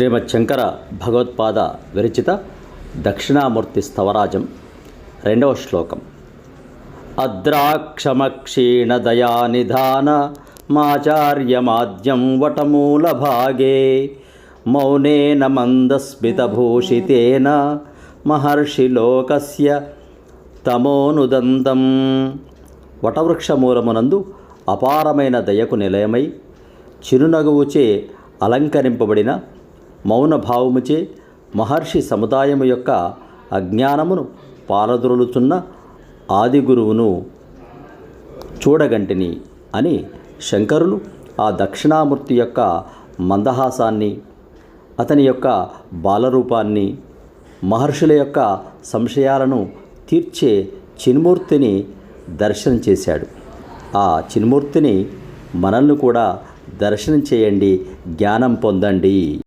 శ్రీమద్ శంకర భగవత్పాద విరచిత దక్షిణామూర్తి స్థవరాజం రెండవ శ్లోకం. అద్రాక్షమక్షీణదయానిధాన మాచార్యమాద్యం వటమూలభాగే మౌనేన మందస్మితభూషితేన మహర్షిలోకస్య తమోనుదంతం. వటవృక్షమూలమునందు అపారమైన దయకు నిలయమై చిరునగువుచే అలంకరింపబడిన మౌన భావముచే మహర్షి సముదాయము యొక్క అజ్ఞానమును పారద్రోలుచున్న ఆది గురువును చూడగంటిని అని శంకరులు ఆ దక్షిణామూర్తి యొక్క మందహాసాన్ని అతని యొక్క బాలరూపాన్ని మహర్షుల యొక్క సంశయాలను తీర్చే చిన్మూర్తిని దర్శనం చేశాడు. ఆ చిన్మూర్తిని మనల్ని కూడా దర్శనం చేయండి జ్ఞానం పొందండి.